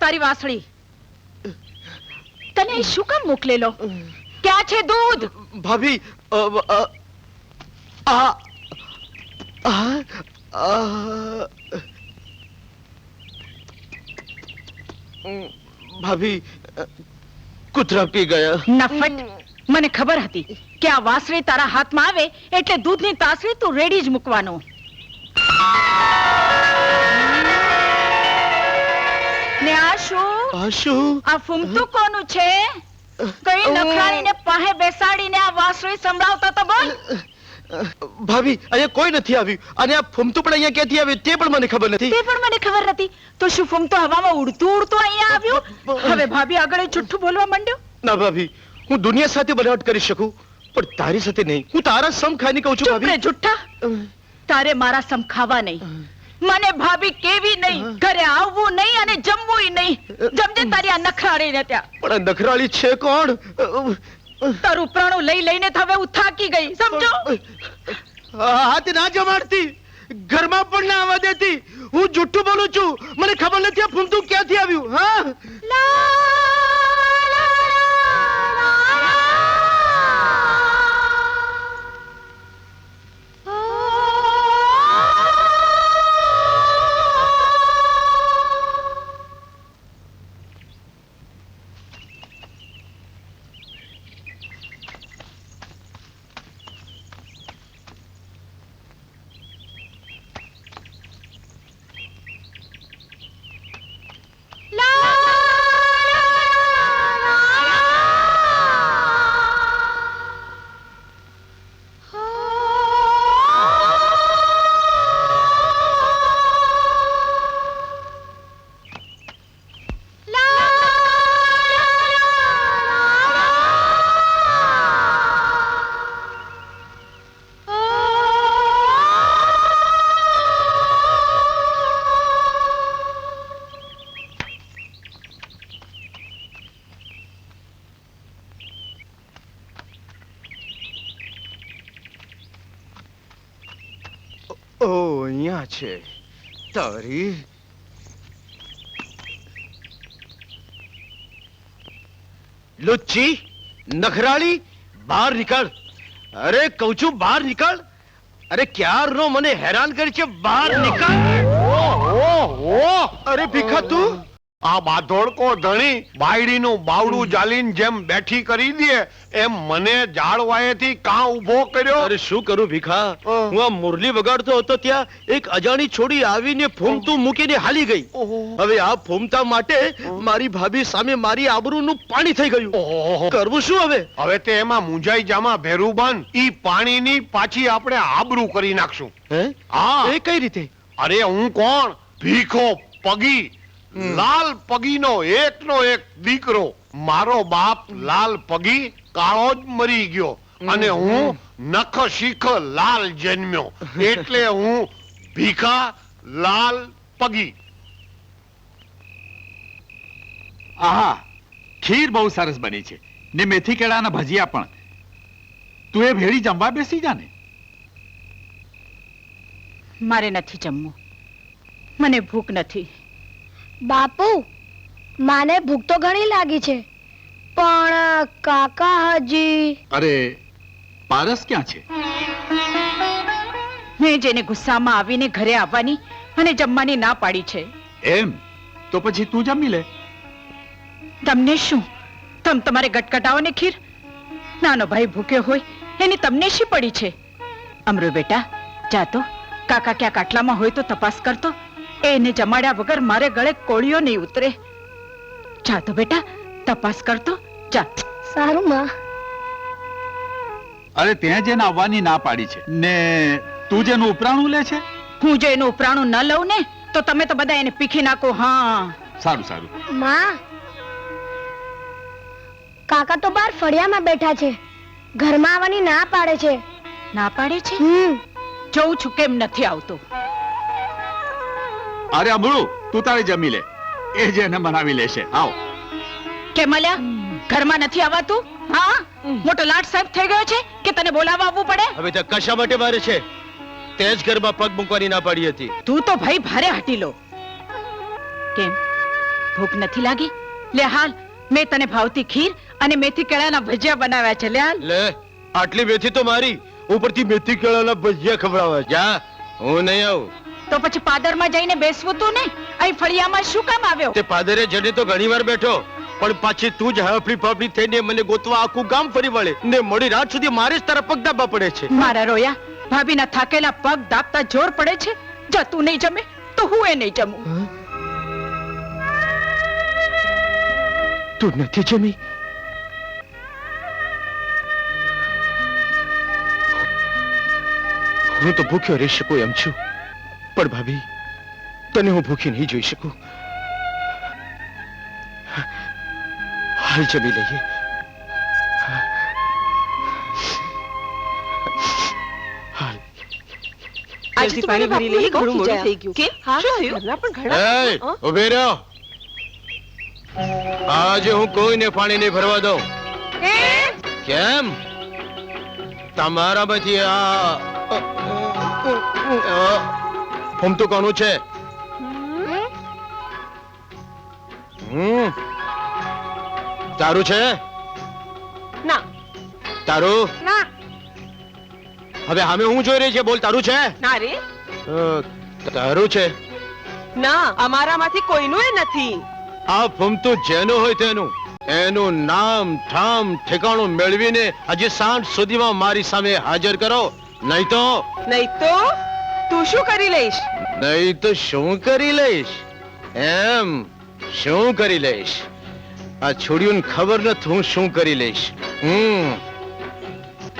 તારી વાસળી. તને શું કામ મોકલેલો ક્યાં છે દૂધ? ભાભી આ ભાભી કૂતરા પી ગયા. નફટ. મને ખબર હતી કે આ વાસળી તારા હાથમાં આવે એટલે દૂધની તાસરી તું રેડી જ મૂકવાનો. આ શું આ ફૂમતું કોનું છે કઈ નખરાણીને પાહે બેસાડીને આ વાસળી સંભળાવતો તો બોલ ભાભી અહીંયા કોઈ નથી આવ્યું અને આ ફૂમતું પણ અહીંયા ક્યાંથી આવ્યું તે પણ મને ખબર નથી તે પણ મને ખબર નથી તો શું ફૂમતો હવામાં ઉડતું ઉડતું અહીંયા આવ્યું હવે ભાભી આગળ એ જુઠ્ઠું બોલવા માંડ્યો ના ભાભી હું દુનિયા સાથે બનાવટ કરી શકું પણ તારી સાથે નહીં હું તારા સમ ખાઈને કહું છું ભાભી જુઠ્ઠા તારે મારા સમ ખાવા નહીં મને ભાભી કેવી નહીં ઘરે આવવું નહીં અને જમવું નહીં. જમજે તારી આ નખરાણીને ત્યાં. પણ નખરાળી છે કોણ? તારું પ્રાણું લઈ લઈને હવે હું થાકી ગઈ સમજો? હાથ ના જમાડતી. ઘરમાં પણ ના આવવા દેતી. હું જુઠ્ઠું બોલું છું. મને ખબર નથી આ ફૂમતું ક્યાંથી આવ્યું હા? છે. તારી લુચ્ચી નખરાળી બહાર નીકળ. અરે કહું છું બહાર નીકળ. અરે ક્યારનો મને હેરાન કરી છે? બહાર નીકળ. અરે ભીખા તું. આ બાધોડકો ધણી બાયડીનું બાવડું જાલીન જેમ બેઠી કરી દે એમ મને જાળવાયેથી કાં ઊભો કર્યો? અરે શું કરું ભીખા? હું આ મુરલી વગાડતો હતો ત્યાં એક અજાણી છોડી આવીને ફૂમતું મૂકીને હાલી ગઈ. હવે આ ફૂમતા માટે મારી ભાભી સામે મારી આબરૂનું પાણી થઈ ગયું. કરવું શું હવે? હવે તે એમાં મુંજાઈ જામા ભેરુબાન ઈ પાણીની પાછી આપણે આબરૂ કરી નાખશું. હે? હા. એ કઈ રીતે? અરે હું કોણ? ભીખો પગી. લાલ પગીનો એકનો એક દીકરો. મારો બાપ લાલ પગી કાળો જ મરી ગયો. અને હું નખ શીખ લાલ જન્મ્યો. એટલે હું ભીખા લાલ પગી. આહા ખીર બહુ સરસ બની છે. ને મેથી કેળાના ભજીયા પણ. તું એ ભેળી જમવા બેસી જા ને. મારે નથી જમવું. મને ભૂખ નથી. બાપુ માને ભૂખ તો ઘણી લાગી છે પણ કાકા હજી? અરે પારસ ક્યાં છે? મેં જેને ગુસ્સામાં આવીને ઘરે આવવાની અને જમવાની ના પાડી છે. એમ? તો પછી તું જમી લે. તમને શું? તમ તમારે ગટગટાવો ને ખીર? નાનો ભાઈ ભૂખ્યો હોય એની તમને શી પડી છે? અમરુ બેટા જા તો. કાકા ક્યાંક આટલામાં હોય તો તપાસ કરતો. એને જમાડ્યા વગર મારે ગળે કોળીઓ નહીં ઉતરે. જા તો બેટા તપાસ કરતો. જા. સારું માં. અરે ત્યાં જેને આવવાની ના પાડી છે. ને તું જેનું ઉપરાણું લે છે? હું જો એનું ઉપરાણું ન લઉં ને તો તમે તો બધા એને પીખી નાખો હા. સારું સારું. માં કાકા તો બહાર ફળિયામાં બેઠા છે. ઘરમાં આવવાની ના પાડે છે. ના પાડે છે? હમ. જોઉં છું કેમ નથી આવતો. અરે અમળું તું તારે જમી લે. એ જેને મનાવી લેશે. આવ. કે મળ્યા ઘરમાં નથી આવતું? હા? મોટો લાટ સાહેબ થઈ ગયો છે કે તને બોલાવવા આવવું પડે? હવે તો કશા માટે મારે છે? તે જ ઘરમાં પગ મૂકવાની ના પાડી હતી. તું તો ભાઈ ભારે હટી લો. કેમ? ભૂખ નથી લાગી? લે હાલ મેં તને ભાવતી ખીર અને મેથી કેળાના ભજીયા બનાવ્યા છે. લે હાલ. લે આટલી મેથી તો મારી. ઉપરથી મેથી કેળાના ભજીયા ખવડાવ્યા જા હું નહીં આવું. તો પછી પાદરમાં જઈને બેસવું તું ને અહીં ફળિયામાં શું કામ આવ્યો? તે પાદરે જડે તો ઘણીવાર બેઠો પણ પાછી તું જ હાફડી ફાફડી થઈને મને ગોતવા આખું ગામ ફરી વળે. ને મોડી રાત સુધી મારે જ તારા પગ દાબા પડે છે. મારા રોયા ભાભીના થાકેલા પગ દાબતા જોર પડે છે? જો તું નહીં જમે તો હું એ નહીં જમું. તું નથી જમી? હું તો ભૂખ્યો રહી શકું એમ છું. પણ ભાભી તને હું ભૂખી નહીં જોઈ શકું. હાલ જમી લઈએ. આજે તો પાણી ભરી લઈએ ઘણું મોડું થઈ ગયું. કેમ? શું ઘરના પણ ઘણા એય, રહ્યો આજે હું કોઈને પાણી નહીં ભરવા દઉં. કેમ? તમારામાંથી આ ફમતું કોનું છે. હમ. તારું છે? ના. તારું? ના. હવે સામે હું જોઈ રહી છે? બોલ તારું છે? ના રે. તારું છે? ના અમારામાંથી કોઈનું એ નથી. આ ફમતું જેનું હોય તેનું. એનું નામ ઠામ ઠેકાણું મેળવીને આજે સાંજ સુધીમાં મારી સામે હાજર કરો. નહીં તો? નહીં તો? તું શું કરી લઈશ? નહીં તો શું કરી લઈશ? એમ શું કરી લઈશ? આ છોડીઓને ખબર નથી હું શું કરી લઈશ. હમ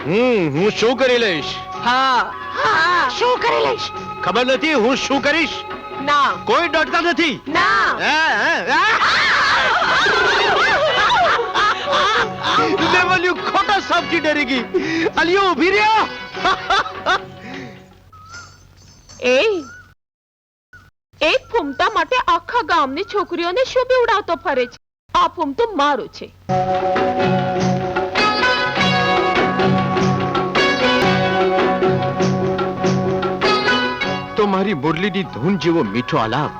હમ હું શું કરી લઈશ? હા હા. શું કરી લઈશ? ખબર નથી હું શું કરીશ? ના. કોઈ ડરતા નથી. ના. દેવલિયું ખોટા સાપથી ડરી ગઈ. અલિયો ઊભી રહ્યો. એ એક ફૂમતા માટે આખા ગામની છોકરીઓને શું બીવડાવતો ફરે છે આ ફૂમતું મારું છે તો મારી મુરલીની ધૂન જેવો મીઠો આલાપ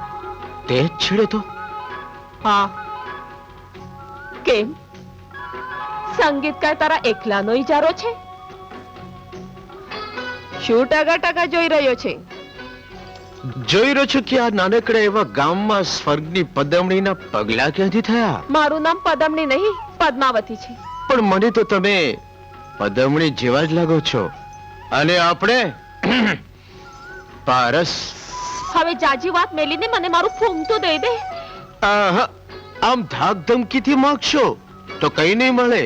તે જ છેડે તો હા કેમ સંગીતકાર તારા એકલાનો ઈજારો છે શું ટકા ટકા જોઈ રહ્યો છે જોઈ રહ્યો છું કે આ નાનકડા એવા ગામમાં સ્વર્ગની પદમણીના પગલા ક્યાંથી થયા? મારું નામ પદમણી નહીં પદ્માવતી છે. પણ મને તો તમે પદમણી જેવા જ લાગો છો. અને આપણે પારસ. હવે જાજી વાત મેલીને મને મારું ફૂમતું દઈ દે. આહા, આમ ધાક ધમકીથી માંગશો તો કઈ નહીં મળે.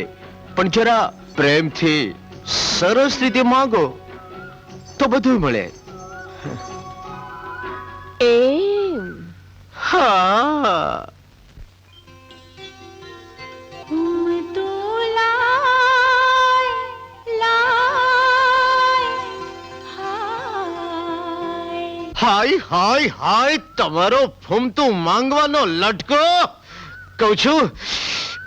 પણ જરા પ્રેમથી સરસ રીતે માગો તો બધું મળે. એમ. હા. હાય. હાય હાય તમારો ફૂમતું માંગવાનો લટકો. કહું છું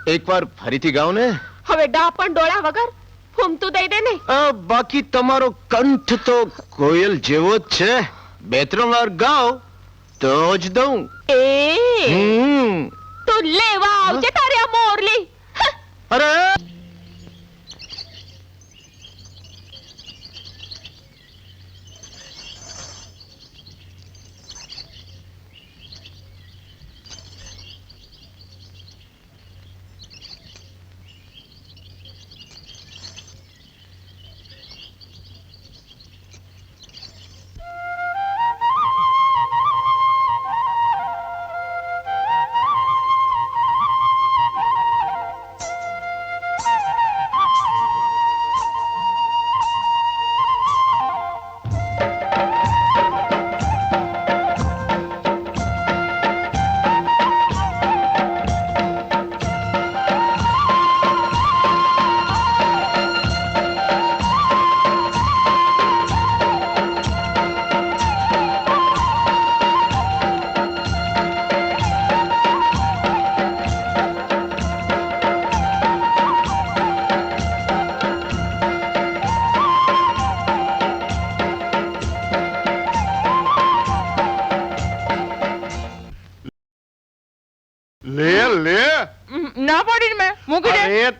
એકવાર ફરીથી ગાઓ ને. હવે ડા પણ ડોળા વગર ફૂમતું દઈ દે ને. બાકી તમારો કંઠ તો કોયલ જેવો જ છે. બે ત્રણ વાર ગાઓ. તો જ દઉં. એ? હમ. તો લેવા આવજે તારે આ મોરલી. અરે!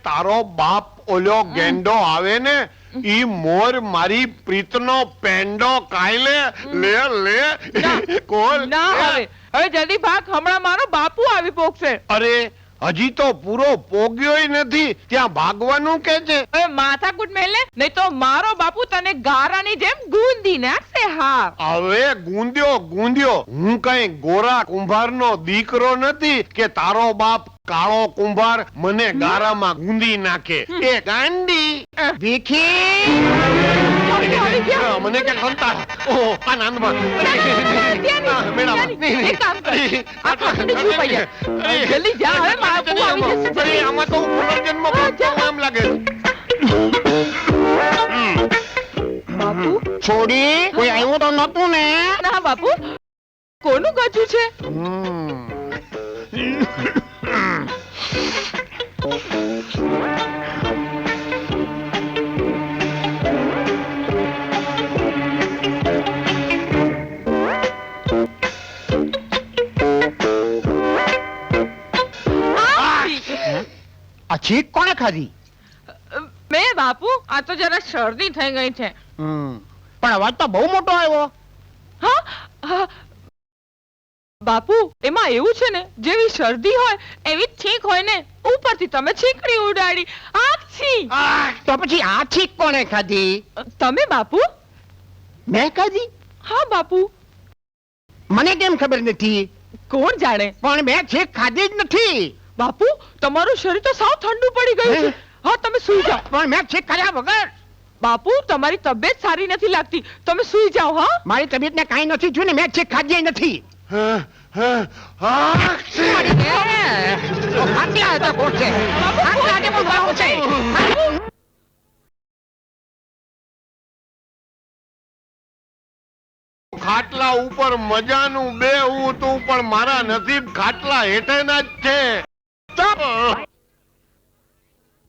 તારો બાપ ઓલો ગેંડો આવે ને ઈ મોર મારી પ્રીતનો પેંડો કાઈ લે લે. કોલ. ના હવે હવે જલ્દી ભાગ. હમણાં મારો બાપુ આવી પોકશે અરે હજી તો પૂરો પોગ્યોય નથી. ત્યાં ભાગવાનું કે છે? માથા માથાકૂટ મેલે નહીં તો મારો બાપુ તને ગારાની જેમ ગુંદી નાખશે હા હવે ગુંદ્યો ગુંદ્યો. હું કઈ ગોરા કુંભારનો દીકરો નથી કે તારો બાપ કાળો કુંભાર મને ગારામાં ગુંદી નાખે. એ ગાંડી. ભીખી. મને કે ખંતા ઓહો આ અરે, આમાં તો પુનર્જન્મ. એમ લાગે બાપુ? છોડી કોઈ આવ્યું તો નતું ને? ના બાપુ. કોનું ગજુ છે? આ છીક કોણે ખાધી? મેં બાપુ આ તો જરા શરદી થઈ ગઈ છે. પણ અવાજ તો બહુ મોટો આવ્યો. હા હા. બાપુ એમાં એવું છે ને જેવી શરદી હોય એવી છીંક હોય ને ઉપરથી તમે છીંકડી ઉડાડી. આછી તો પછી આ છીક કોણે ખાધી? તમે બાપુ? મેં ખાધી? હા બાપુ. મને કેમ ખબર નથી? કોણ જાણે? પણ મેં છીક ખાધી જ નથી. બાપુ તમારું શરીર તો સાવ ઠંડુ પડી ગયું છે. હા? તમે સુઈ જાઓ. પણ મેં ચેક કર્યા વગર. બાપુ તમારી તબિયત સારી નથી લાગતી. તમે સુઈ જાઓ હા? મારી તબિયતને કાંઈ નથી ને મેં ચેક ખાધી નથી. હા, હા, હા, છે. તો ખાટલા ઉપર મજાનું બે હું તું પણ મારા નસીબ ખાટલા હેઠેના જ છે.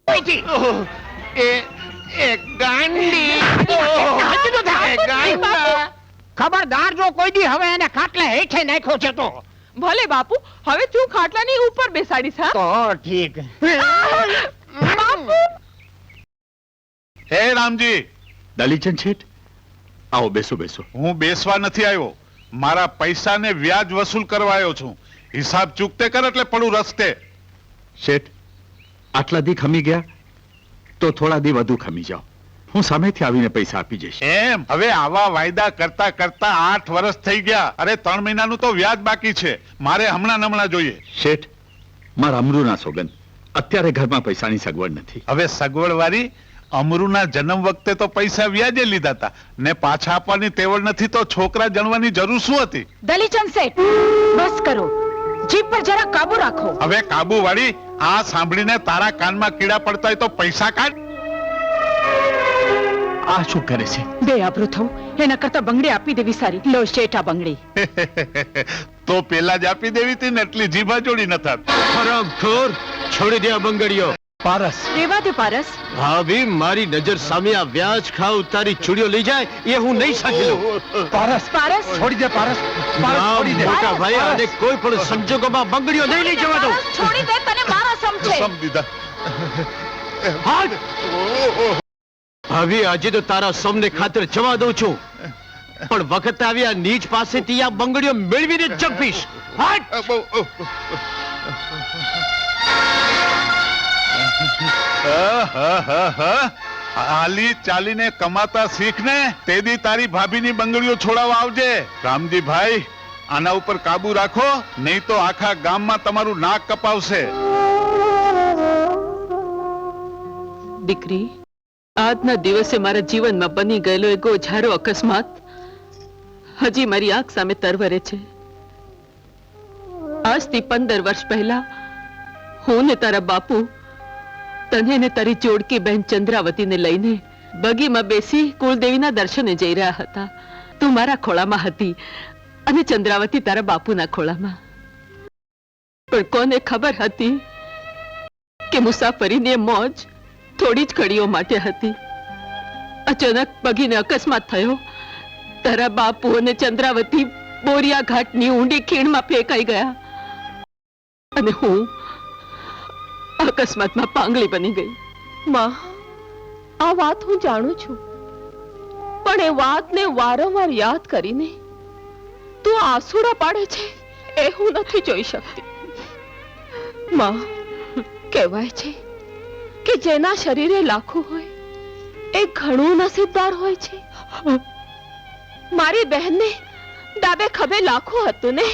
કોઈથી. એ એ ગાંડી હાચું તો એ ગાંડા. ખબરદાર જો કોઈ દી હવે એને ખાટલા હેઠે નાખ્યો છે તો. ભલે બાપુ હવે તું ખાટલાની ઉપર બેસાડી છે તો ઠીક. બાપુ! હે રામજી. દલીચંદ શેઠ આવો બેસો બેસો. હું બેસવા નથી આવ્યો. મારા પૈસાને વ્યાજ વસૂલ કરવા આવ્યો છું. હિસાબ ચૂકતે કર એટલે પડું રસ્તે. શેઠ આટલા દી ખમી ગયા? તો થોડા દી વધુ ખમી જાઓ. હું સામેથી આવીને પૈસા આપી જઈશ. એમ? હવે આવા વાયદા કરતા કરતા આઠ વર્ષ થઈ ગયા. અરે ત્રણ મહિનાનું તો વ્યાજ બાકી છે. મારે હમણાં હમણાં જોઈએ. શેઠ મારા અમરુના સોગન અત્યારે ઘરમાં પૈસાની સગવડ નથી. હવે સગવડ વાળી અમરુના જન્મ વખતે તો પૈસા વ્યાજે લીધા હતા. ને પાછા આપવાની તેવડ નથી તો છોકરા જણવાની જરૂર શું હતી? દલીચંદ શેઠ બસ કરો. જીભ પર જરા કાબુ રાખો. હવે કાબુ વાળી આ સાંભળીને તારા કાનમાં કીડા પડતા હોય તો પૈસા કાઢ. આ શું કરે છે? બે આબરૂ થવું એના કરતા બંગડી આપી દેવી સારી. લો શેઠા બંગડી. તો પેલા જ આપી દેવી હતી ને એટલી જીભા જોડી ન થાત. ઠોર છોડી દે આ બંગડીઓ. પારસ. રેવા દે પારસ? ભાભી મારી નજર સામે આ વ્યાજ ખાવ તારી ચૂડીઓ લઈ જાય એ હું નહીં સાચી લઉં. પારસ. પારસ? છોડી દે પારસ. પારસ છોડી દે. મોટા ભાઈ આને કોઈ પણ સંજોગોમાં બંગડીઓ નહીં લઈ જવા દઉં. છોડી દે તને છે. સમ દીધા ભાભી આજે તો તારા સમને ખાતર જવા દઉં છું. પણ વખત આવ્યા નીચ પાસેથી આ બંગડીઓ મેળવીને જ જંપીશ હાલી. ચાલીને કમાતા શીખ ને તેદી તારી ભાભીની બંગડીઓ છોડાવવા આવજે. રામજી ભાઈ આના ઉપર કાબુ રાખો નહીં તો આખા ગામમાં તમારું નાક કપાવશે. દીકરી, આજના દિવસે મારા જીવનમાં બની ગયેલો એ ગોઝારો અકસ્માત હજી મારી આંખ સામે તરવરે છે. આજથી પંદર વર્ષ પહેલા હું ને તારા બાપુ તને ને તારી જોડકી બહેન ચંદ્રાવતીને લઈને બગીમાં બેસી કુળદેવીના દર્શને જઈ રહ્યા હતા. તું મારા ખોળામાં હતી અને ચંદ્રાવતી તારા બાપુના ખોળામાં. પણ કોને ખબર હતી કે મુસાફરીની મોજ થોડી જ ઘડીઓ માટે હતી. અચાનક બગીને અકસ્માત થયો. તારા બાપુ અને ચંદ્રાવતી બોરિયા ઘાટની ઊંડી ખીણમાં ફેંકાઈ ગયા. અને હું અકસ્માતમાં પાંગળી બની ગઈ. માં, આ વાત હું જાણું છું. પણ એ વાતને વારંવાર યાદ કરીને તું આંસુડા પાડે છે એ હું નથી જોઈ શકતી. માં, કહેવાય છે કે જેના શરીરે લાખો હોય, એ ઘણું નસીબદાર હોય છે. મારી બહેનને ડાબે ખભે લાખો હતું ને.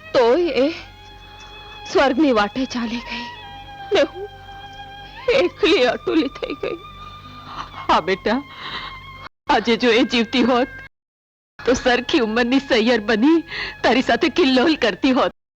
તોય એ સ્વર્ગની વાટે ચાલી ગઈ ને હું એકલી અટુલી થઈ ગઈ. હા, બેટા. આજે જો એ જીવતી હોત, તો સરખી ઉંમરની સૈયર બની તારી સાથે કિલ્લોલ કરતી હોત.